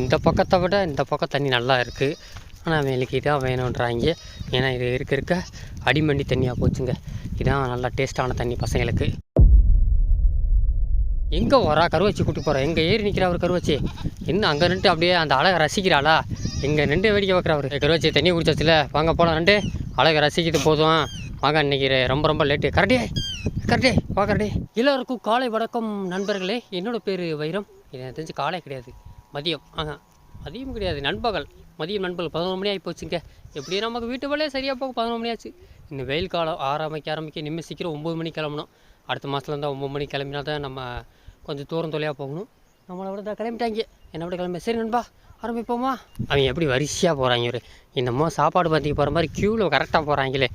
இந்த பக்கத்தை விட இந்த பக்கம் தண்ணி நல்லா இருக்குது ஆனால் வேலைக்கு தான் வேணுன்றாங்க ஏன்னா இது இருக்க இருக்க அடிமண்டி தண்ணியாக போச்சுங்க. இதான் நல்லா டேஸ்ட்டான தண்ணி பசங்களுக்கு. எங்கே வரா கருவச்சி கூட்டி போகிறா எங்கே ஏறி நிற்கிறா அவர் கருவச்சி? இன்னும் அங்கே நின்று அப்படியே அந்த அழகை ரசிக்கிறாளா? எங்கே நின்று வேடிக்கை பார்க்குறா அவர். கருவச்சி தண்ணி குடிச்சாச்சுல. வாங்க போகலாம் ரெண்டு அழகை ரசிக்கிறது போதும். வாங்க இன்றைக்கி ரொம்ப ரொம்ப லேட்டு கரெக்டே கரெக்டே வா கரெக்டே எல்லோருக்கும் காலை வணக்கம் நண்பர்களே. என்னோடய பேர் வைரம். எனக்கு தெரிஞ்சு காலை கிடையாது. மதியம். ஆஹா. மதியம் கிடையாது நண்பகல். மதியம் நண்பகல் பதினொரு மணி ஆகி போச்சுங்க எப்படியும் நமக்கு வீட்டு வேலையே சரியாக போகும் பதினொரு மணி ஆச்சு. இன்னும் வெயில் காலம் ஆரம்பிக்க ஆரம்பிக்க நிம்மி சீக்கிரம் ஒம்பது மணிக்கு கிளம்பணும். அடுத்த மாதத்துல இருந்தால் ஒம்பது மணிக்கு கிளம்பினா தான் நம்ம கொஞ்சம் தூரம் தொலையாக போகணும். நம்மளை விட தான் கிளம்பிட்டாங்க. என்னை விட கிளம்பி. சரி நண்பா ஆரம்பிப்போமா? அவங்க எப்படி வரிசையாக போகிறாங்க ஒரு என்னமோ சாப்பாடு பந்திக்கு போகிற மாதிரி க்யூவில் கரெக்டாக போகிறாங்களே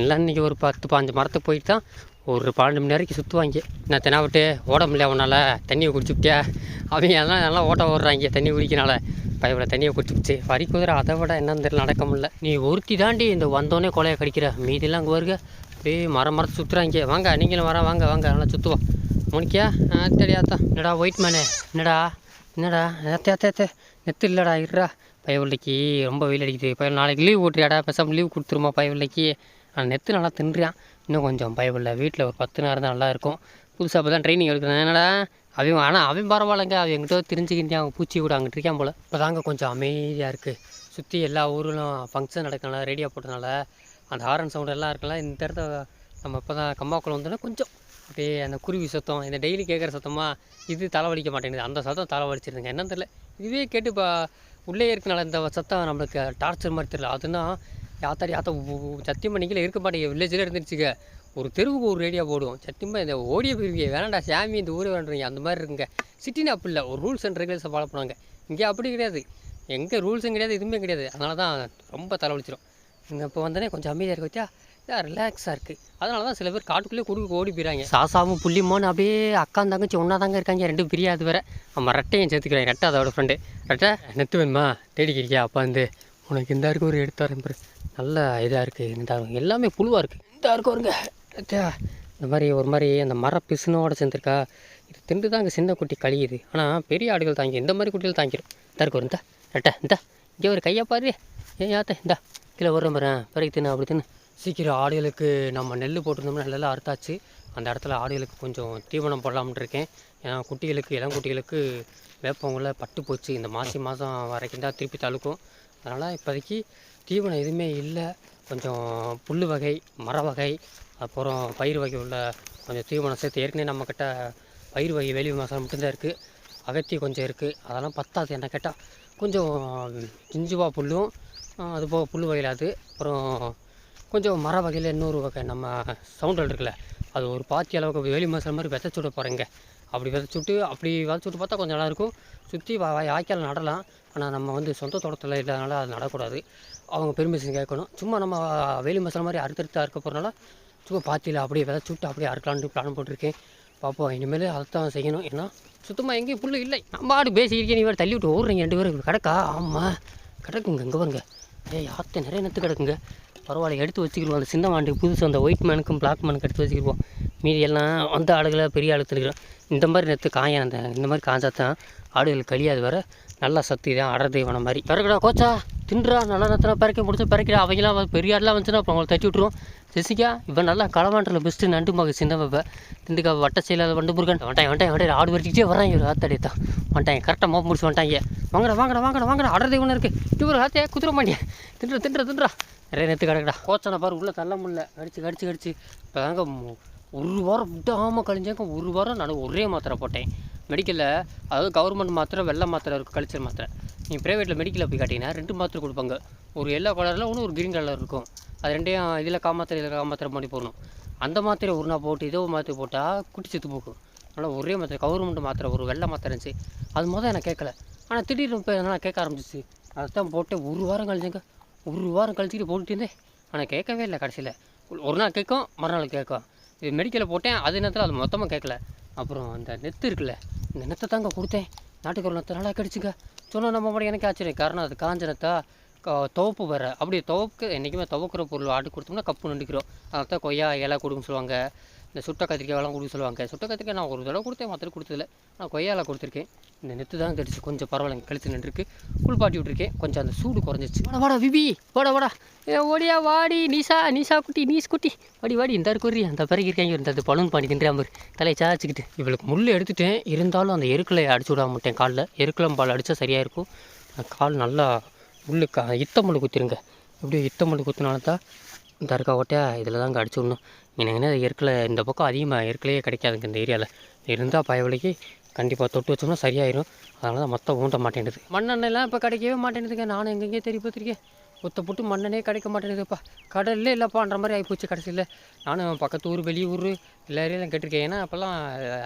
எல்லாம் இன்றைக்கி ஒரு பத்து பாஞ்சு மரத்துக்கு போயிட்டு தான் ஒரு பன்னெண்டு மணி வரைக்கும் சுற்றுவாங்க நான் தெனாவிட்டு ஓட முடியல உன்னால்? தண்ணியை குடிச்சுக்கிட்டியா அவங்க எல்லாம் நல்லா ஓட்ட ஓடுறாங்க தண்ணி குடிக்கனால பயப்பட தண்ணியை குடிச்சுக்கிச்சு வரி குதிரை அதை விட என்னன்னு தெரியல நடக்க முடியல. நீ ஒருத்தி தாண்டி இந்த வந்தோடனே கொலையை கடிக்கிற. மீதிலாம் அங்கே வருக. அப்படியே மரம் மரத்து சுற்றுறாங்க வாங்க நீங்களும் வர வாங்க வாங்க. நல்லா சுற்றுவோம் முடிக்கியா ஆ தெரியாதா என்னடா ஒயிட் மேனே என்னடா? என்னடா? ஏத்தே ஏத்தே நெத்து இல்லைடா இருடா. பயவில்லைக்கு ரொம்ப வெயில் அடிக்குது. பய நாளைக்கு லீவ் ஓட்டுறியாடா பேசாமல் லீவ் கொடுத்துருமா பயவில்லைக்கு ஆனால் நெத்து நல்லா தின்றான். இன்னும் கொஞ்சம் பயவில்லை வீட்டில் ஒரு பத்து நேரம் தான் நல்லாயிருக்கும் புதுசாக இப்போ தான் ட்ரைனிங் எடுக்கிறேன் என்னடா? அவன் ஆனால் அவன் பரவாயில்லைங்க. அவன் எங்கிட்ட தெரிஞ்சுக்கிட்டே அவங்க பூச்சி கூட அங்கிட்டு இருக்கான் போல். இப்போ தாங்க கொஞ்சம் அமைதியாக இருக்குது சுற்றி எல்லா ஊரிலும் ஃபங்க்ஷன் நடக்கனால ரேடியோ போட்டதுனால அந்த ஹாரன் சவுண்ட் எல்லாம் இருக்கலாம் இந்த இடத்த நம்ம இப்போ தான் கம்மாக்குள்ள வந்தோன்னா கொஞ்சம் அப்படியே அந்த குருவி சத்தம் இந்த டெய்லி கேட்குற சத்தமாக இது தலைவலிக்க மாட்டேங்குது. அந்த சத்தம் தலைவலிச்சிருதுங்க. என்னன்னு தெரில இதுவே கேட்டு இப்போ உள்ளே இருக்கனால இந்த சத்தம் நம்மளுக்கு டார்ச்சர் மாதிரி தெரியல. அதுனா யாத்தாடி யாத்தா சத்தியம் பண்ணிக்கல இருக்க மாட்டேங்க. வில்லேஜில் இருந்துருச்சுங்க. ஒரு தெருவுக்கு ஒரு ரேடியோ போடுவோம். சத்தியமாக இந்த ஓடிய போயிருக்கீங்க வேணாண்டா சாமி இந்த ஊரே வேண்டுறீங்க அந்த மாதிரி இருக்குங்க. சிட்டினா அப்படி இல்லை ஒரு ரூல்ஸ் அண்ட் ரெகுலேஷன் ஃபாலோ பண்ணுவாங்க. இங்கே அப்படி கிடையாது. எங்கே ரூல்ஸும் கிடையாது எதுவுமே கிடையாது. அதனால தான் ரொம்ப தலைவலிச்சிடும் இங்கே இப்போ வந்தோடனே கொஞ்சம் அமைதியாக இருக்கு வச்சா ரிலாக்ஸாக இருக்குது அதனால தான் சில பேர் காட்டுக்குள்ளே குறுக்கு ஓடி போயிறாங்க. சாசாவும் புள்ளிமோன்னு அப்படியே அக்கா தங்கச்சி ஒன்றா தாங்க இருக்காங்க. ரெண்டும் பிரியாது வேறு. நம்ம ரெட்டையும் சேர்த்துக்கிறேன். ரெட்டை அதோட ஃப்ரெண்டு ரெட்டை நெத்து வேணுமா தேடிக்கிறியா அப்பா வந்து உனக்கு இந்த இருக்கு ஒரு எடுத்தாரன் பாரு. நல்ல இதாக இருக்குது இந்த எல்லாமே புழுவாக இருக்குது இந்த இருக்கும் வருங்க. இந்த மாதிரி ஒரு மாதிரி அந்த மர பிசுனோட சேர்ந்துருக்கா. இது திண்டு தான் அங்கே சின்ன குட்டி கழியுது. ஆனால் பெரிய ஆடுகள் தாங்கி. இந்த மாதிரி குட்டிகள் தாங்கிடும் இந்த இருக்கு வருந்தா ரெட்டை இந்த இங்கே ஒரு கையை பாரு. ஏன் யாத்த இந்தா. கீழே வர மாதிரி பிறகு தின்னு அப்படி தின்னு. சீக்கிரம் ஆடுகளுக்கு நம்ம நெல் போட்டிருந்தோம்னா நல்லா அறுத்தாச்சு. அந்த இடத்துல ஆடுகளுக்கு கொஞ்சம் தீவனம் போடலாம்னு இருக்கேன். ஏன்னா குட்டிகளுக்கு இளங்குட்டிகளுக்கு வேப்பங்குள்ள பட்டு போச்சு இந்த மாசி மாதம் வரைக்கும் தான் திருப்பி தழுக்கும். அதனால் இப்போதைக்கு தீவனம் எதுவுமே இல்லை. கொஞ்சம் புல் வகை மர வகை அப்புறம் பயிர் வகை உள்ள கொஞ்சம் தீவனம் சேர்த்து ஏற்கனவே நம்மக்கிட்ட பயிர் வகை வேலி மசாலா மட்டும்தான் இருக்குது அகத்தி கொஞ்சம் இருக்குது அதெல்லாம் பத்தாது என்ன கேட்டால் கொஞ்சம் கிஞ்சுவா புல்லும் அதுபோக அது போக புல் வகையில் அது அப்புறம் கொஞ்சம் மர வகையில் இன்னொரு வகை நம்ம சவுண்டல் இருக்குல்ல அது ஒரு பாத்தி அளவுக்கு வேலி மசாலா மாதிரி விதைச்சு விட போகிறேங்க அப்படி விதைச்சு விட்டு அப்படி விதைச்சு விட்டு பார்த்தா கொஞ்சம் நல்லாயிருக்கும் சுற்றி வாய்க்கால் நடலாம். ஆனால் நம்ம வந்து சொந்த தோட்டத்தில் இல்லாதனால அது நடக்கூடாது. அவங்க பெர்மிஷன் கேட்கணும். சும்மா நம்ம வேலி மசாலா மாதிரி அறுத்தறுத்து அறுக்க போகிறனால சும்மா பாத்தியில் அப்படியே விதை சுட்டு அப்படியே அறுக்கலான்ட்டு பிளான் போட்டிருக்கேன். பார்ப்போம் இனிமேல் அதைத்தான் செய்யணும். ஏன்னா சுத்தமாக எங்கேயும் புல்லு இல்லை. நம்ம ஆடு பேசிக்கிறீங்க நீ வேறு தள்ளி விட்டு ஓடுறீங்க ரெண்டு பேரும். கிடக்கா? ஆமாம் கிடக்குங்க. இங்கே பாருங்க. ஏய் யாத்தை நிறைய நேற்று கிடக்குங்க. பரவாயில்ல. எடுத்து வச்சுக்கிடுவோம். அந்த சின்ன மாண்டுக்கு புதுசு அந்த ஒயிட் மேனுக்கும் பிளாக் மேனுக்கு எடுத்து வச்சுக்கிடுவோம். மீதி எல்லாம் அந்த ஆடுகளை பெரிய ஆடு எடுத்துக்கிறோம் இந்த மாதிரி நேற்று காய அந்த இந்த மாதிரி காய்ச்சா தான் ஆடுகள் கழியாது வேறு. நல்லா சக்தி தான் அடர் தெய்வன மாதிரி. பிறகுடா கோச்சா தின்றா நல்லா நேரத்தில் பிறக்க முடிச்சு பிறக்கிறா. அவங்களாம் பெரிய ஆடெலாம் வந்துச்சுன்னா அப்புறம் அவங்களை தட்டி விட்ருவோம் ஜெசிகா இவன் நல்லா களவாண்டில் பெஸ்ட்டு நண்டு மக சின்ன திண்டுக்கா வட்ட செயலாளர் வண்டு முருகன். வந்துட்டான் வந்துட்டான் வந்துட்டு ஆடு வரைக்கிட்டே வரான் இவர். ஆத்தாடி தான். வண்டாங்க கரெக்டாக மோப்ப முடிச்சு வண்டாங்க வாங்கடா வாங்கடா வாங்கடா வாங்கடா. அடர் தெய்வம் இருக்குது இவர் ஆத்தே குதிர மாட்டியா? தின்ற தின்ற தின்றா. நிறைய நேற்று கிடக்குடா கோச்சனை பாரு உள்ளே தள்ள முடியல. கடிச்சு கடிச்சு கடிச்சு. இப்போ தாங்க ஒரு வாரம் விடாமல் கழிஞ்சாங்க. ஒரு வாரம் நான் ஒரே மாத்திரை போட்டேன். மெடிக்கலில் அதாவது கவர்மெண்ட் மாத்திரை வெள்ளை மாத்திரை இருக்கும் கழிச்சல் மாத்திரை. நீ ப்ரைவேட்டில் மெடிக்கலில் போய் காட்டிங்கன்னா ரெண்டு மாத்திரை கொடுப்பாங்க. ஒரு எல்லோ கலரில் ஒன்று ஒரு க்ரீன் கலர் இருக்கும். அது ரெண்டையும் இதில் காமாத்திரை இதில் காமாத்திரை பண்ணி போடணும். அந்த மாத்திரை ஒரு நாள் போட்டு இதோ மாத்திரை போட்டால் குட்டி செத்து போகும். அதனால் ஒரே மாத்திரை கவர்மெண்ட் மாத்திரை ஒரு வெள்ளை மாத்திரை இருந்துச்சு. அது மொதல் எனக்கு கேட்கல. ஆனால் திடீர்னு இப்போ என்னால் கேட்க ஆரம்பிச்சிச்சு. அதுதான் போட்டு ஒரு வாரம் கழிச்சுங்க ஒரு வாரம் கழிச்சுட்டு போட்டுட்டு இருந்தேன். ஆனால் கேட்கவே இல்லை கடைசியில். ஒரு நாள் கேட்கும் மறுநாள் கேட்கும். இது மெடிக்கலில் போட்டேன் அது நேரத்தில் அது மொத்தமாக கேட்கல. அப்புறம் அந்த நெத்து இருக்குல்ல இந்த தாங்க கொடுத்தேன். நாட்டுக்கு நெத்தை நல்லா கடிச்சுங்க சொன்னால் நம்ம மட்டும் எனக்கு ஆச்சரியம். காரணம் அது காஞ்ச துவப்பு வர அப்படி துவக்கு என்றைக்குமே துவக்கிற பொருள் ஆட்டு கொடுத்தோம்னா கப்பு நின்றுக்கிறோம். அதான் கொய்யா இலை கொடுக்குன்னு சொல்லுவாங்க. இந்த சுட்ட கத்திரிக்காயெல்லாம் கொடுக்க சொல்லுவாங்க. சுட்ட கத்திரிக்காய் நான் ஒரு தடவை கொடுத்தேன் மற்ற கொடுத்ததில்ல. நான் கொய்யாவில் கொடுத்துருக்கேன். இந்த நெத்து தான் கடிச்சு கொஞ்சம் பரவாயில்ல கழுத்து நின்றுருக்கு. குளிப்பாட்டி விட்ருக்கேன் கொஞ்சம் அந்த சூடு குறைஞ்சிச்சு வாடா வாடா விபி. வாடா வாடா. ஏ ஓடியா வாடி. நீசா நீசா குட்டி நீஸ் குட்டி. வாடி வாடி இந்த குறி அந்த பிறகு இருக்காங்க இந்த பலூன் பாடி மாதிரி தலையை சாச்சிக்கிட்டு இவளுக்கு முள் எடுத்துட்டேன். இருந்தாலும் அந்த எருக்களை அடிச்சு விட மாட்டேன் காலில். எருக்கலம் அடித்தா சரியாக இருக்கும். கால் நல்லா முள்ளு கா இத்த முள் குத்திருங்க. இப்படியே இத்த முள் குத்தினால தான் இந்த இருக்க ஓட்டையா இதில் தாங்க அடிச்சு விடணும். எனக்கு எருக்கில் இந்த பக்கம் அதிகமாக எருக்கலையே கிடைக்காதுங்க இந்த ஏரியாவில் இருந்தால் பயவலைக்கு கண்டிப்பாக தொட்டு வச்சோம்னா சரியாயிரும். அதனால தான் மொத்தம் ஊண்ட மாட்டேங்குது மண்ணெண்ணெய்லாம் இப்போ கிடைக்கவே மாட்டேங்குதுங்க நானும் எங்கெங்கே தெரிய பார்த்துருக்கேன். ஒத்த புட்டு மண்ணெண்ணே கிடைக்க மாட்டேங்குதுப்பா கடல்ல இல்லைப்பான்ற மாதிரி ஆகிப்போச்சு கடைசியில். நானும் பக்கத்து ஊர் வெளியூர் எல்லா ஏரியாலும் கேட்டிருக்கேன். ஏன்னா அப்போல்லாம்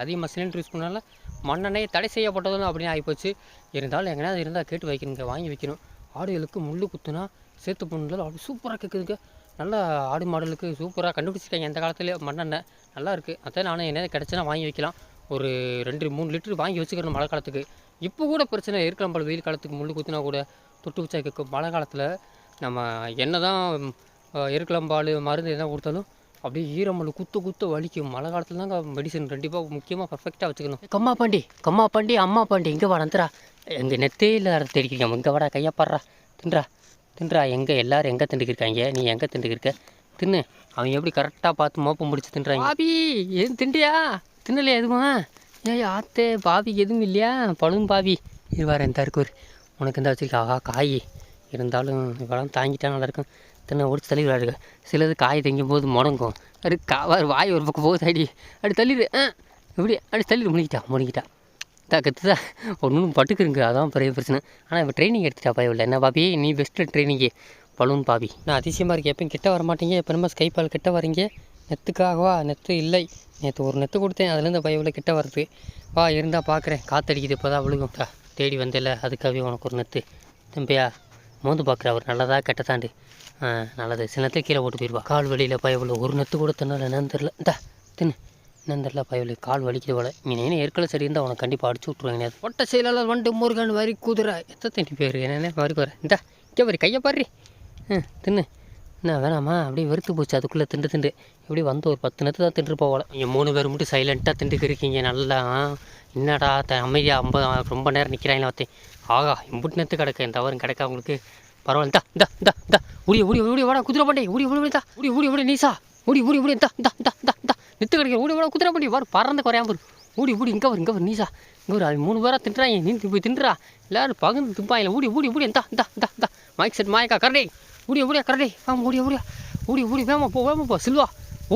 அதிகமாக சிலிண்டர் யூஸ் பண்ணனால மண்ணெண்ணெய் தடை செய்யப்பட்டதும் அப்படின்னு ஆகிப்போச்சு இருந்தாலும் எங்கேயாவது இருந்தால் கேட்டு வைக்கணுங்க வாங்கி வைக்கணும். ஆடுகளுக்கு முள் குத்துனா சேர்த்து பொண்ணுல அப்படி சூப்பராக கேட்குதுங்க நல்லா ஆடு மாடலுக்கு சூப்பராக கண்டுபிடிச்சிருக்காங்க இந்த காலத்துலேயே மண்ணெண்ணெய் நல்லா இருக்குது அதான் நானும் என்ன கிடச்சினா வாங்கி வைக்கலாம். ஒரு ரெண்டு மூணு லிட்டர் வாங்கி வச்சுக்கிறேன் மழை காலத்துக்கு. இப்போ கூட பிரச்சனை இருக்கலாம் போல வெயில் காலத்துக்கு முள் குத்தினா கூட தொட்டு வச்சா கேட்கும் மழை காலத்தில் நம்ம என்ன தான் இருக்கலம்பால் மருந்து எதனா கொடுத்தாலும் அப்படியே ஈரமல் குத்து குத்து வலிக்கும். மழை காலத்தில் தாங்க மெடிசன் கண்டிப்பாக முக்கியமாக பர்ஃபெக்டாக வச்சுக்கணும். கம்மா பாண்டி கம்மா பாண்டி அம்மா பாண்டி இங்கே வாடா வந்துடா எங்கள் நெத்தே இல்லை தெரிவிக்கிறீங்க இங்கே வாடா கையாப்பாடுறா தின்றா. தின்றா எங்கே எல்லாரும் எங்கே திண்டுக்கிருக்காங்க? நீ எங்கே திண்டுக்கிருக்க? தின்னு. அவன் எப்படி கரெக்டாக பார்த்து மோப்பம் முடிச்சு தின்றாங்க? பாபி எதுவும் திண்டியா தின்னலையா எதுவும்? ஏய் ஆத்தே பாபிக்கு எதுவும் இல்லையா? பழும் பாபி. இருவார் இந்த இருக்கு உனக்கு இந்த வச்சுருக்கா ஆஹா காய். இருந்தாலும் இவெல்லாம் தாங்கிட்டா நல்லா இருக்கும் தின்ன ஒடிச்சு தள்ளி விளையாடுங்க சிலது காய் தங்கும் போது முடங்கும் அது காவார் வாய் ஒரு பக்கம் போகுது அடி. அப்படி தள்ளிடு ஆ இப்படி அப்படி தள்ளிடு முடிக்கிட்டா முடிக்கிட்டா தா கற்றுதா ஒன்றும் பட்டுக்குருங்க. அதான் பெரிய பிரச்சனை. ஆனால் இப்போ ட்ரைனிங் எடுத்துட்டா பயவில்லை என்ன பாபி நீ பெஸ்ட்டு ட்ரைனிங்கே பலூன் பாபி. நான் அதிசயமாக இருக்கேன். எப்பயும் கிட்ட வர மாட்டீங்க. எப்போ நம்ம ஸ்கைப்பால் கிட்ட வரீங்க? நெத்துக்காகவா நெத்து இல்லை. நேற்று ஒரு நெத்து கொடுத்தேன். அதுலேருந்து பயவில் கிட்ட வருது வா இருந்தால் பார்க்குறேன் காத்தடிக்குது. இப்போ தான் விழுகும்டா. தேடி வந்தில்ல அதுக்காகவே உனக்கு ஒரு நெத்து. தம்பியா மோந்து பார்க்குற அவர் நல்லதாக கெட்டதாண்டு நல்லது. சில நேரத்தில் கீழே போட்டு போயிடுவா கால் வழியில் பயவில் ஒரு நெத்து கூட தின்னால என்னன்னு தெரில இந்தா தின்னு. என்னன்னு தெரில பயவில் கால் வலிக்குது போல. நீ என்ன ஏற்கனவே சரி இருந்தால் உனக்கு கண்டிப்பாக அடிச்சு விட்ருவாங்க ஒட்ட செயலாளர் வந்துட்டு முருகன் வரி குதிரை. எத்த தண்ணி பேர்? என்னென்ன வரி குதிரை? இந்தா இங்கே வரி கையை பாரு. தின்னு. என்ன வேணாமா? அப்படியே வெறுத்து போச்சு. அதுக்குள்ளே திண்டு திண்டு. இப்படி வந்து ஒரு பத்து நேரத்து தான் தின்று போகல நீங்கள் மூணு பேர் மட்டும் சைலண்ட்டாக திண்டுக்கு இருக்கீங்க நல்லா. என்னடா த அமைதியாக ஐம்பது ரொம்ப நேரம் நிற்கிறாங்களே பார்த்தேன் ஆகா இம்புட்டு நேரத்து கிடக்க. தவறும் கிடக்க உங்களுக்கு? பரவாயில்ல. இந்தா இந்தா இந்தா இந்தா. உடி உடி உடி வாடா குதிரை பண்டி. உடி உடி உடி தா உடி உடி உடி நீசா உடி உடி உடி இந்தா இந்தா இந்தா இந்தா. நித்து கிடைக்க உடி வாடா குதிரை பண்ணி வாரு பறந்து குறையாம வரும் ஊடி ஊடி இங்கே வரும் இங்கே வரும் நீசா. இங்கே ஒரு அது மூணு பேராக தின்றாங்க நீ போய் தின்றா எல்லாரும் பகிர்ந்து துப்பாயில ஊடி ஊடி ஊடி. இந்தா இந்தா இந்தா இந்தா. மைக் செட் மாயக்கா கரடே. ஊடியா ஊடியா கரடே. ஆமாம் ஊடியா ஊடியா. ஊடி ஊடி வேமா போ வேமா போ. சில்வா.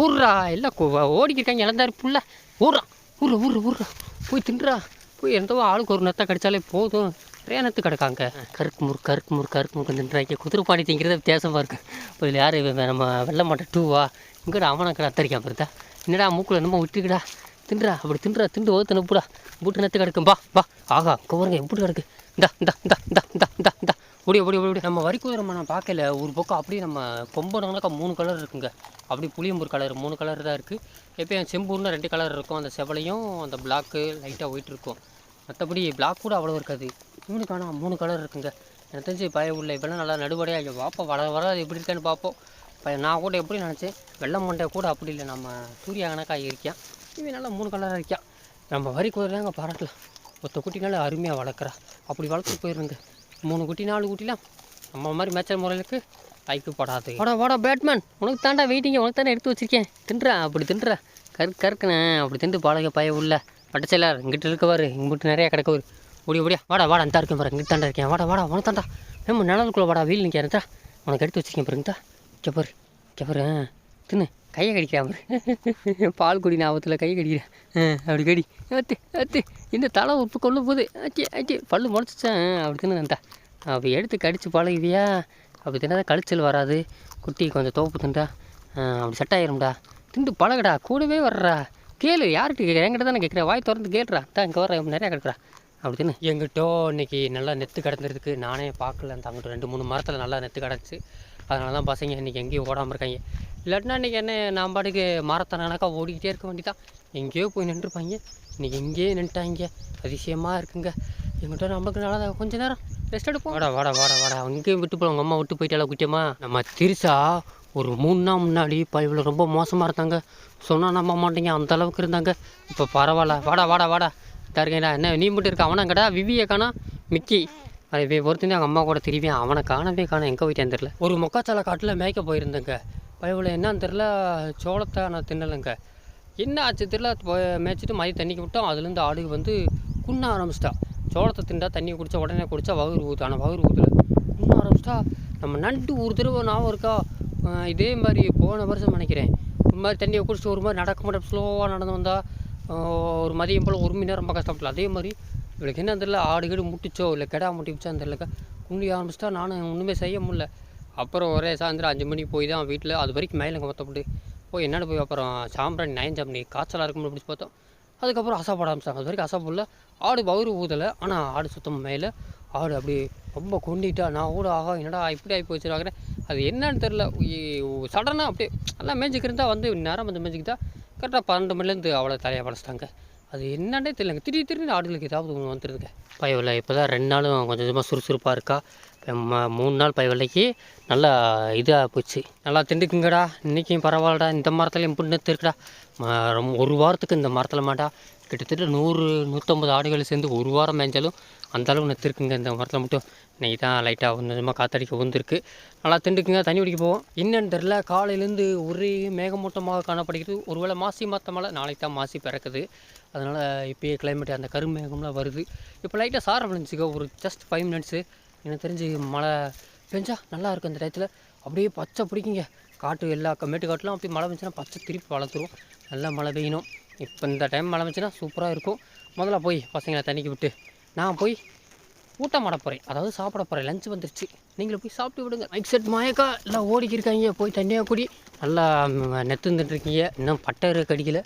ஊர்றா. எல்லாம் ஓடிக்கிட்டாங்க இழந்தாரு புள்ள. ஊர்றா. ஊர்ற ஊர்ற ஊர்றா. போய் தின்றா போய் எந்தவோ ஆளுக்கு ஒரு நத்தை கிடைச்சாலே போதும். நிறைய நத்து கிடக்காங்க. கருக்கு முறு கருக்கு முறு கருக்கு முறு தின்றாங்க. குதிரை பாடி திங்கிறது வித்தியாசமாக இருக்கு. இப்போ இதில் யார் நம்ம வெள்ளமாட்டை டூவா இங்கடா அவனை கத்தரிக்காம இருந்தா என்னடா மூக்கில் என்னமோ விட்டுக்கிடா. தின்றா அப்படி தின்றா திண்டு ஓத்து நப்புடா பூட்டு நத்து கிடக்கும்? பா பா ஆகா கவருங்க எப்படி கிடக்கு. இந்தா இந்தா இந்தா இந்தா இந்தா இந்தா இந்தா. ஓடி ஓடி ஓடி நம்ம வரி குதிரை நான் பார்க்கல. ஒரு பக்கம் அப்படியே நம்ம கொம்பனாக்கா மூணு கலர் இருக்குங்க. அப்படி புளியம்பூர் கலர் மூணு கலர் தான் இருக்குது எப்போயும் செம்பூர்னா ரெண்டு கலர் இருக்கும். அந்த செவலையும் அந்த பிளாக்கு லைட்டாக ஒயிட் இருக்கும். மற்றபடி பிளாக் கூட அவ்வளோ இருக்காது. இவனுக்கு ஆனால் மூணு கலர் இருக்குங்க. எனக்கு தெரிஞ்சு பய உள்ள இப்போலாம் நல்லா நடுவடையாக இங்கே பார்ப்போம் வர வர எப்படி இருக்கான்னு பார்ப்போம். இப்போ நான் கூட எப்படி நினச்சேன் வெள்ளை மண்டை கூட அப்படி இல்லை. நம்ம சூரிய கணக்காக இருக்கான் இவன் நல்லா மூணு கலராக இருக்கான் நம்ம வரி குதிரைங்க பாராட்டலாம் ஒத்த குட்டினால அருமையாக வளர்க்குறா. அப்படி வளர்த்துட்டு போயிருந்து மூணு குட்டி நாலு குட்டிலாம் நம்ம மாதிரி மேய்ச்சல் முறைகளுக்கு ஐக்கப்படாது வாடா வாடா பேட்மேன். உனக்கு தாண்டா வெயிட்டிங்க. உனக்கு தானே எடுத்து வச்சிருக்கேன். தின்றா அப்படி தின்றா. கரு கருக்குனேன் அப்படி தின்று பழக பய உள்ள. பட்டச்செல்லார் இங்கிட்ட இருக்கவாரு இங்கிட்டு நிறையா கிடக்கவாரு ஓடி ஓடியா. வாடா வாடா அந்த இருக்கேன் பாரு. இங்கிட்ட தாண்டா இருக்கேன். வாடா வாடா. உனக்கு தாண்டா. நம்ம நிழலுக்குள்ள வாடா வீல் நிற்கிறதா உனக்கு எடுத்து வச்சிருக்கேன் பாருங்கத்தா. இங்கே பாரு ஆ, தின்னு கையை கடிக்கிறா அவர். பால் குடி ஞாபகத்தில் கையை கடிக்கிறேன் அப்படி கடி. அத்து அத்து இந்த தலை உப்பு கொள்ள போகுது ஆச்சி ஆச்சி பல்லு முளைச்சிச்சேன் அப்படி தின்னு அப்படி எடுத்து கடித்து பழகுவியா? அப்படி தின்னா கழிச்சல் வராது. குட்டி கொஞ்சம் தோப்பு தின்டா அப்படி செட் ஆயிரும்டா. திண்டு பழகடா கூடவே வர்றா. கேளு யார்கிட்ட கேட்குற என்கிட்ட தானே கேட்குறேன் வாய் திறந்து கேட்டுறா தான் இங்கே வர நிறையா கிடக்குறா. அப்படின்னு எங்கிட்டோ இன்னைக்கு நல்லா நெத்து கிடந்துருக்கு நானே பார்க்கல அந்த அங்கிட்ட ரெண்டு மூணு மரத்தில் நல்லா நெத்து கிடச்சி அதனால தான் பசங்க இன்றைக்கி எங்கேயும் ஓடாமல் இருக்காங்க. இல்லாட்டினா இன்றைக்கி என்ன நான் பாட்டுக்கு மாரத்தானாக்கா ஓடிக்கிட்டே இருக்க வேண்டிதான் எங்கேயோ போய் நின்றுருப்பாங்க இன்றைக்கி எங்கேயே நின்றுட்டாங்க அதிசயமாக இருக்குங்க. எங்கிட்ட நம்மளுக்கு நல்லா கொஞ்ச நேரம் ரெஸ்ட் எடுப்போம். வாடா வாடா வாடா வாடா. அங்கேயும் விட்டு போகலாம் உங்கள் அம்மா விட்டு போயிட்டால குட்டியம்மா? நம்ம திருசா ஒரு மூணு நாள் முன்னாடி இப்போ இவ்வளோ ரொம்ப மோசமாக இருந்தாங்க. சொன்னால் நம்ப மாட்டேங்க. அந்த அளவுக்கு இருந்தாங்க. இப்போ பரவாயில்ல. வாடா வாடா வாடா. இதா என்ன நீ மட்டும் இருக்க? அவனாங்கடா கடா விவியை காணா? மிக்கி. அது ஒருத்தனே அவங்க அம்மா கூட திரும்பி அவனை காணவே காண எங்கே போயிட்டேன்னு தெரில ஒரு மொக்காச்சாலை காட்டில் மேய்க்க போயிருந்தேங்க. பயவில் என்னன்னு தெரில சோளத்தை நான் தின்னலைங்க. என்ன ஆச்சு தெரில மேய்ச்சிட்டு மதியம் தண்ணிக்கு விட்டோம். அதுலேருந்து ஆடு வந்து குண்ண ஆரம்பிச்சிட்டா. சோளத்தை திண்டா தண்ணி குடித்தா உடனே குடித்தா வகுறு ஊற்று ஆனால் வகுறு ஊற்றல குண்ண ஆரம்பிச்சிட்டா. நம்ம நண்டு ஒரு தடவை ஞாபகம் இருக்கா? இதே மாதிரி போன வருஷம் நினைக்கிறேன். ஒரு மாதிரி தண்ணியை குடிச்சிட்டு ஒரு மாதிரி நடக்க மாட்டேன் ஸ்லோவாக நடந்து வந்தால் ஒரு மதியம் போல் ஒரு மணி நேரம் ரொம்ப கஷ்டப்படல அதே மாதிரி இவளுக்கு என்ன தெரியல ஆடு கீடு முட்டிச்சோ இல்லை கெடா முட்டிச்சோன்னு தெரியலக்கா குண்டி ஆரம்பிச்சிட்டா நானும் ஒன்றுமே செய்ய முடியல. அப்புறம் ஒரே சாயந்தரம் அஞ்சு மணிக்கு போய் தான் வீட்டில் அது வரைக்கும் மேலே மொத்தப்பட்டு போய் என்னென்னு போய் அப்புறம் சாம்பிராணி நயன் சாம்பிராணி காய்ச்சலாக இருக்கும்னு பிடிச்சி பார்த்தோம். அதுக்கப்புறம் அசாப்பாட ஆரம்பிச்சாங்க. அது வரைக்கும் அசாப்பிடல ஆடு பவுரு ஊதலை. ஆனால் ஆடு சுத்தம் மேலே. ஆடு அப்படி ரொம்ப கொண்டிட்டா நான் கூட ஆகா என்னடா இப்படி ஆகி போச்சுறாக்கிறேன் அது என்னன்னு தெரில சடனாக அப்படியே நல்லா மேய்ச்சிக்கிறதா வந்து நேரம் வந்து மேஞ்சிக்கிட்டா கரெக்டாக பன்னெண்டு மணிலேருந்து அவ்வளோ தலையை படைச்சிட்டாங்க. அது என்னன்னே தெரியலங்க. திடீர் திடீர்னு ஆடுகளுக்கு ஏதாவது ஒன்று வந்துருதுங்க. பயவில்லை இப்போ தான் ரெண்டு நாளும் கொஞ்சம் கொஞ்சமாக சுறுசுறுப்பாக இருக்கா. ம- மூணு நாள் பயவில்லைக்கு நல்லா இதாக போச்சு. நல்லா திண்டுக்குங்கடா. இன்றைக்கும் பரவாயில்லடா. இந்த மரத்துலையும் புண்ணு இருக்குடா. ரொம்ப ஒரு வாரத்துக்கு இந்த மரத்தில் மாட்டா. கிட்டத்தட்ட நூறு நூற்றம்பது ஆடுகள் சேர்ந்து ஒரு வாரம் மேய்ஞ்சாலும் அந்தளவு நெத்திருக்குங்க இந்த மரத்தில் மட்டும் இன்னைக்கு தான் லைட்டாக கொஞ்சம் கொஞ்சமாக காத்தடிக்க வந்துருக்கு நல்லா திண்டுக்குங்க தண்ணி குடிக்க போவோம். என்னன்னு தெரில காலையிலேருந்து ஒரே மேகமூட்டமாக காணப்படுகிறது. ஒருவேளை மாசி மாற்ற மழை நாளைக்கு தான் மாசி பிறக்குது. அதனால் இப்போயே கிளைமேட் அந்த கருமேகம்லாம் வருது. இப்போ லைட்டாக சாரம் விழுந்துச்சுக்க ஒரு ஜஸ்ட் ஃபைவ் மினிட்ஸு எனக்கு தெரிஞ்சு மழை பெஞ்சா நல்லா இருக்கும் அந்த டயத்தில் அப்படியே பச்சை பிடிக்குங்க. காட்டு எல்லா மேட்டு காட்டிலும் அப்படியே மழை பெஞ்சுன்னா பச்சை திருப்பி வளர்த்துரும். நல்லா மழை பெய்யணும். இப்போ இந்த டைம் மழை பெஞ்சுன்னா சூப்பராக இருக்கும். முதல்ல போய் பசங்களை தண்ணிக்கு விட்டு நான் போய் ஊட்டம் ஆட போகிறேன் அதாவது சாப்பிட போகிறேன் லஞ்ச் வந்துருச்சு. நீங்களும் போய் சாப்பிட்டு விடுங்க. மைக் செட் மயக்கா எல்லாம் ஓடிக்கிருக்காங்க. போய் தண்ணியாக குடி. நல்லா நெத்துந்துட்டுருக்கீங்க இன்னும் பட்டை கடிக்கல.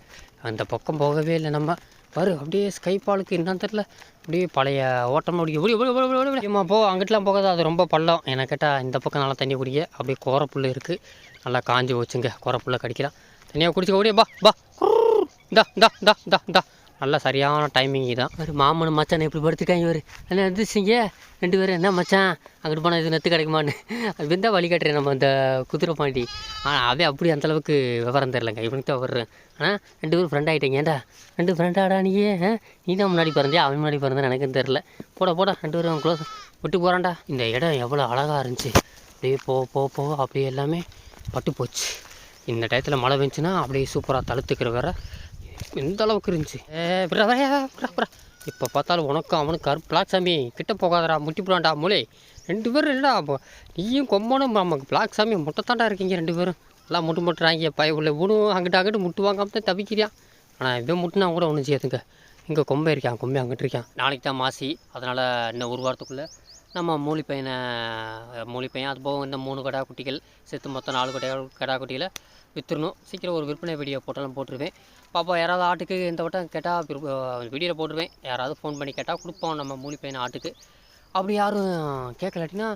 அந்த பக்கம் போகவே இல்லை நம்ம. பாரு அப்படியே ஸ்கைபாலுக்கு என்னன்னு தெரில அப்படியே பழைய ஓட்டம் ஓடி ஓடி ஓடி ஓடி ஓடி போ. அங்கிட்டலாம் போகாது. அது ரொம்ப பள்ளம். என கேட்டால் இந்த பக்கம் நல்லா தண்ணி குடிக்க அப்படியே கோரப்புல் இருக்குது நல்லா காஞ்சி வச்சுங்க கோரப்புல்ல கடிக்கலாம். தனியாக குடிச்சு ஓடியே. பா பா. இந்தா இந்தா இந்தா இந்தா இந்தா. நல்லா சரியான டைமிங் தான் ஒரு மாமன் மச்சான் இப்படி படுத்துக்காங்க இவர். என்ன எந்திரிச்சிங்க? ரெண்டு பேரும் என்ன மச்சான்? அங்கிட்டு போனால் இது நெத்து கிடைக்குமான்னு. அது வெந்தா வழி காட்டுறேன் நம்ம அந்த குதிரை பாண்டி. ஆனால் அவன் அப்படி அந்தளவுக்கு விவரம் தெரிலங்க இவனுக்கு தான் வர்றேன் ஆனால் ரெண்டு பேரும் ஃப்ரெண்ட் ஆகிட்டீங்க ஏன்டா ரெண்டு ஃப்ரெண்டாடா நீயே நீ? தான் முன்னாடி பிறந்தியா? அவன் முன்னாடி பிறந்தேன் எனக்கும் தெரில போட போட. ரெண்டு பேரும் க்ளோஸ் விட்டு போகிறான்டா இந்த இடம் எவ்வளோ அழகாக இருந்துச்சு. அப்படியே போக போக போக அப்படியே எல்லாமே பட்டு போச்சு. இந்த டயத்தில் மழை பெஞ்சுன்னா அப்படியே சூப்பராக தழுத்துக்கிற வேற. எந்த அளவுக்கு இருந்துச்சு? ஏ இப்போ பார்த்தாலும் உனக்கும் அவனுக்கு கரு சாமி கிட்ட போகாதடா முட்டி போடாண்டா மூளை. ரெண்டு பேரும் என்னடா அப்போ நீயும் கொம்பனும் நமக்கு பிளாக் சாமி முட்டைத்தாண்டா இருக்கீங்க ரெண்டு பேரும். எல்லாம் முட்டு முட்டுறாங்க பய உள்ள ஊனும் அங்கிட்ட அங்கிட்டு முட்டு வாங்காம தான் தவிக்கிறியான் ஆனால் இவன் முட்டுனா கூட ஒன்றும் செய்யாதுங்க. இங்கே கொம்பை இருக்கான் கொம்பை அங்கிட்டு இருக்கான். நாளைக்கு தான் மாசி அதனால் இன்னும் ஒரு வாரத்துக்குள்ளே நம்ம மூலி பையனை மூலி பையன் அது போக இந்த மூணு கடா குட்டிகள் சேர்த்து மொத்தம் நாலு கடா கடா குட்டிகளை விற்றுணும் சீக்கிரம் ஒரு விற்பனை வீடியோ போட்டாலும் போட்டுருவேன். பாப்பா யாராவது ஆட்டுக்கு இந்த வட்டம் கேட்டால் வீடியோவில் போட்டுருவேன். யாராவது ஃபோன் பண்ணி கேட்டால் கொடுப்போம் நம்ம மூலி பையன் ஆட்டுக்கு. அப்படி யாரும் கேட்கலாட்டினா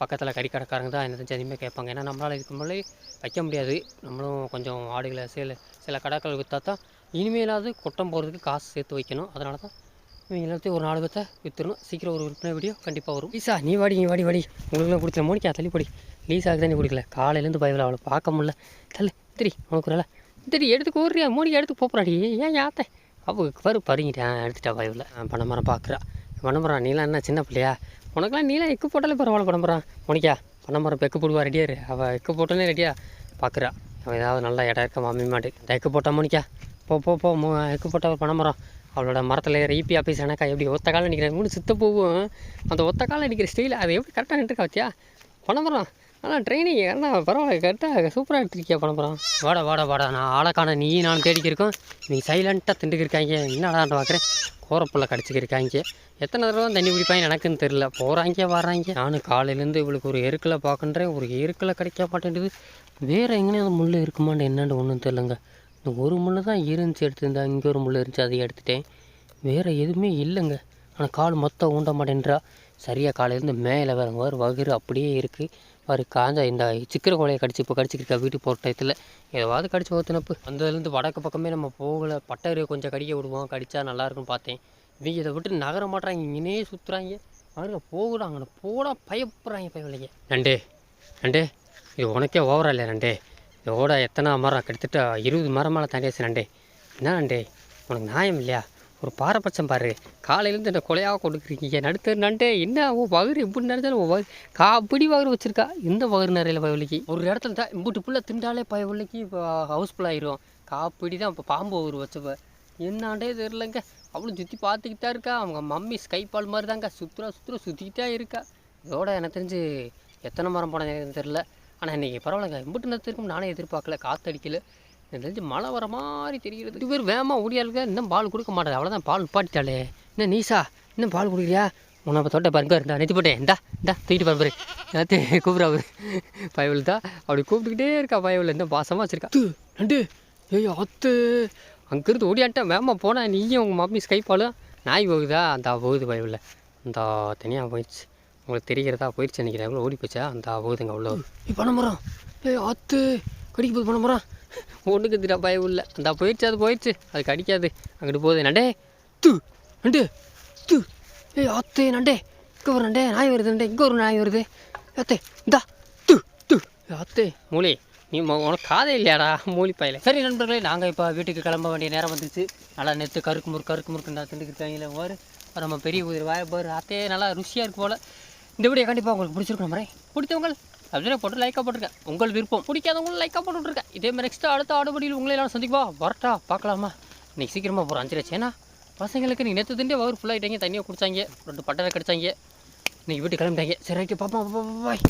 பக்கத்தில் கறிக்கடைக்காரங்க தான் என்ன தெரிஞ்சு எதுவுமே கேட்பாங்க. ஏன்னா நம்மளால் இதுக்கு முன்னாடி வைக்க முடியாது. நம்மளும் கொஞ்சம் ஆடுகளை சில சில கடைக்கள் விற்றா தான் இனிமேலாவது கொட்டம் போகிறதுக்கு காசு சேர்த்து வைக்கணும். அதனால தான் இவங்க எல்லாத்தையும் ஒரு நாலு பேர்த்த விற்றுணும் சீக்கிரம் ஒரு விற்பனை வீடியோ கண்டிப்பாக வரும். லீசா நீ வாடி நீ வாடி வாடி. உங்களுக்குலாம் கொடுத்துல மோனிக்கா தள்ளி போடி. லீசாவுக்கு தான் நீ பிடிக்கல. காலையிலேருந்து பயவில் அவளை பார்க்க முடியல. தள்ளு. திரி உனக்கு ஒரு திரி எடுத்து கூறியா மோனிக்கா எடுத்து போப்பறாடி. ஏன் யாத்த அவ பாரு பறிங்கிட்டேன் எடுத்துட்டா பயவில் பணமரம் பார்க்குறா பணமரம் நீலாம் என்ன சின்ன பிள்ளையா? உனக்கெல்லாம் நீலாம் எக்கு போட்டாலே பரவாயில்ல பணமரம் முனிக்கா பணமரம் இப்போ எக்கு போடுவா ரெடியாரு அவள் எக்கு போட்டாலே ரெடியா பார்க்குறா அவள் ஏதாவது நல்லா இடம் இருக்க மாமி மாட்டு இந்த எக்கு போட்டா மோனிக்கா போ போ போ மு- எக்கு போட்டால் ஒரு அவளோட மரத்தில் ஏற ஈபி ஆஃபீஸ் எனக்கா எப்படி ஒத்த காலம் நிற்கிறேன் மூணு சுத்த போகும். அந்த ஒத்த காலம் நிற்கிற ஸ்டைல் அது எப்படி கரெக்டாக நின்றுக்கா வச்சியா பணமரம் ஆனால் ட்ரைனிங் ஏன்னா பரவாயில்ல கரெக்டாக சூப்பராக எடுத்துருக்கியா பனைமரம் வாடா வாடா வாடா. நான் ஆளைக்கான நீ நான் தேடிக்கிருக்கோம் நீ சைலண்ட்டாக திண்டுக்கு இருக்காங்க. என்னடான்னு பார்க்குறேன் கோரப்புள்ள கடிச்சிக்கிருக்காங்க எத்தனை தடவை தண்ணி பிடிப்பாங்க எனக்குன்னு தெரில போகிறாங்க வர்றாங்க. நானும் காலையிலேருந்து இவளுக்கு ஒரு எருக்கில் பார்க்குறேன் ஒரு எருக்கில் கிடைக்க மாட்டேங்குது வேறு எங்கேயாவது முள் இருக்குமான்னு என்னென்னு ஒன்றும் தெரிலங்க இந்த ஒரு முள் தான் இருந்துச்சு எடுத்துருந்தா. இங்கே ஒரு முள் இருந்துச்சு அதை எடுத்துட்டேன். வேறு எதுவுமே இல்லைங்க. ஆனால் கால் மொத்தம் ஊண்ட மாட்டேன்றா. சரியாக காலையிலேருந்து மேலே வரும் வேறு வகுறு அப்படியே இருக்குது பாரு காஞ்ச இந்த சிக்கிற கோலையை கடிச்சு இப்போ கடிச்சிருக்கா வீட்டுக்கு போகிற டயத்தில். ஏதாவது கடிச்சு ஓத்துனப்பு வந்ததுலேருந்து வடக்கு பக்கமே நம்ம போகலை. பட்டரு கொஞ்சம் கடிக்க விடுவோம். கடித்தா நல்லா இருக்கும்னு பார்த்தேன். இவங்க இதை விட்டு நகர மாட்றாங்க இங்கேயே சுற்றுறாங்க பாருங்க போகுறாங்க. போட பயப்படுறாங்க பயவில்லைங்க நண்டே நண்டே இது உனக்கே ஓவரா இல்லை நண்டே? இதோட எத்தனை மரம்? கிட்டத்தட்ட இருபது மரம் மேலே தாண்டியாச்சு நண்டே. என்ன நண்டே? உனக்கு நியாயம் இல்லையா? ஒரு பாரபட்சம் பாரு. காலையிலேருந்து என்ன கொலையாக கொடுக்குறீங்க நடுத்தர் நண்டே என்ன? ஓ வகுறு இப்படி நடந்தாலும் ஓ கா காப்படி வகுறு வச்சுருக்கா? இந்த வகுறு நிறையில பயவலிக்கு ஒரு இடத்துல தான் இம்புட்டு புள்ள திண்டாலே பயவலிக்கு இப்போ ஹவுஸ்ஃபுல் ஆயிரும். காப்பிடி தான் இப்போ பாம்பு வகுறு வச்சப்ப என்னாண்டே தெரிலங்க அவளும் சுற்றி பார்த்துக்கிட்டா இருக்கா? அவங்க மம்மி ஸ்கைபால் மாதிரி தாங்க சுற்றுலா சுற்றுலா சுற்றிக்கிட்டே இருக்கா. இதோட எனக்கு தெரிஞ்சு எத்தனை மரம் போனது தெரில ஆனால் இன்றைக்கி பரவாயில்லைங்க. இம்புட்டு நேரத்துக்கும் நானே எதிர்பார்க்கல. காற்றடிக்கல எனக்கு தெரிஞ்சு மழை வர மாதிரி தெரிகிறது. இது பேர் வேகமாக ஓடியாளுங்க இன்னும் பால் கொடுக்க மாட்டாது அவ்வளோதான் பால் நிப்பாட்டிட்டாளே என்ன நீசா இன்னும் பால் குடிக்கிறியா? உன்னை இப்போ தொட்ட பாருங்க இருந்தா நெத்தி போட்டேன். இந்தா இந்தா தூக்கிட்டு பாரு பாரு. எல்லாத்தையும் கூப்பிட்றா பயவில் தான் அப்படி கூப்பிட்டுக்கிட்டே இருக்கா பயவில். இந்த பாசமாக வச்சிருக்கா. நண்டு. ஏய் அத்து அங்கேருந்து ஓடியான்ட்டேன் வேமா போனா நீயும் உங்கள் மம்மி ஸ்கைப்பாலும் நாய் போகுதா? அந்த போகுது பயவில் அந்த தனியாக போயிடுச்சு. உங்களுக்கு தெரிகிறதா போயிடுச்சு நினைக்கிறேன். எவ்வளோ ஓடி போச்சா அந்த போகுதுங்க அவ்வளோ இப்போ பண்ண ஏய் ஆத்து. கடிக்க போது போன போகிறான் ஒன்றுக்கு திடா பயம் இல்லை. அந்த போயிடுச்சு அது போயிடுச்சு. அது கடிக்காது. அங்கிட்டு போகுது நண்டே. து நண்டு. து. ஏய் ஆத்து நண்டே. இங்கே ஒரு நண்டே நாய் வருது நண்டே. இங்கே ஒரு நாய் வருது. ஆத்தே இந்தா. து து. ஆத்து மூலி நீ உனக்கு காதே இல்லையாடா மூலி பயில. சரி நண்பர்களே நாங்கள் இப்போ வீட்டுக்கு கிளம்ப வேண்டிய நேரம் வந்துச்சு. நல்லா நெத்து கருக்கு முறுக்கு கருக்கு முறுக்கு நான் திண்டுக்கிட்டாங்களே பாரு. அப்புறம் நம்ம பெரிய குதிரை வாய் பாரு. ஆத்தே நல்லா ருசியாக இருக்கு போல். இந்த வீடியோ கண்டிப்பாக உங்களுக்கு பிடிச்சிருக்கும் மாதிரி பிடித்தவங்க சப்ஸ்கிரைப் போட்டு லைக்காக போட்டிருக்கேன். உங்கள் விருப்பம். பிடிக்காதவங்களும் லைக்காக போட்டு இதே மாதிரி நெக்ஸ்ட் அடுத்த ஆடுபடியில் உங்களை எல்லாரும் சந்திப்பா வரட்டா பார்க்கலாமா? இன்றைக்கி சீக்கிரமாக போகிறோம் அஞ்சு லட்சம். ஏன்னா பசங்களுக்கு நீங்கள் நேற்று திண்டே வகுறு ஃபுல்லாகிட்டாங்க தண்ணியை குடிச்சாங்க ரெண்டு பட்டரை கடிச்சாங்க. இன்றைக்கி வீட்டு கிளம்பிட்டாங்க. சரி ரைட்டு பாப்பா பாய்.